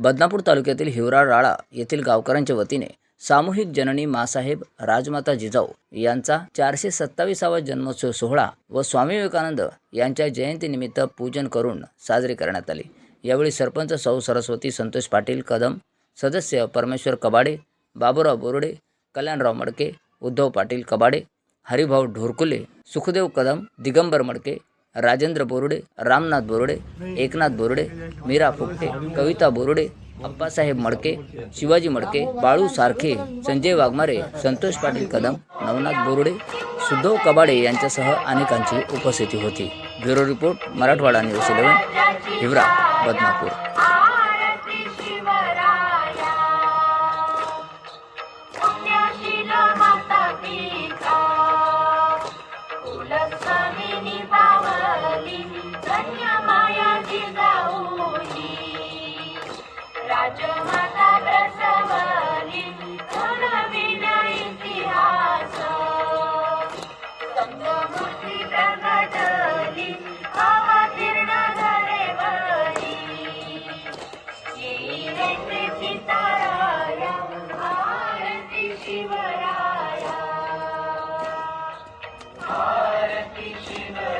बदनापूर तालुक्यातील हिवरा राळा येथील गावकऱ्यांच्या वतीने सामूहिक जननी मासाहेब राजमाता जिजाऊ यांचा चारशे सत्तावीसावा जन्मोत्सव सोहळा व स्वामी विवेकानंद यांच्या जयंतीनिमित्त पूजन करून साजरे करण्यात आले. यावेळी सरपंच सौ सरस्वती संतोष पाटील कदम सदस्य परमेश्वर कबाडे बाबूराव बोरडे कल्याणराव मडके उद्धव पाटील कबाडे हरिभाऊ ढोरकुले सुखदेव कदम दिगंबर मडके राजेंद्र बोरुडे रामनाथ बोरुडे एकनाथ बोरुडे मीरा फुकटे कविता बोरुडे अप्पासाहेब मडके शिवाजी मडके बाळू सारखे संजय वाघमारे संतोष पाटील कदम नवनाथ बोरुडे सुद्धव कबाडे यांच्यासह अनेकांची उपस्थिती होती. Bureau report Marathwada news eleven Hiwara Badnapur. preaching the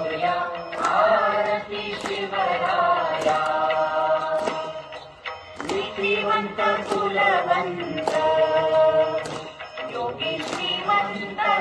Imagina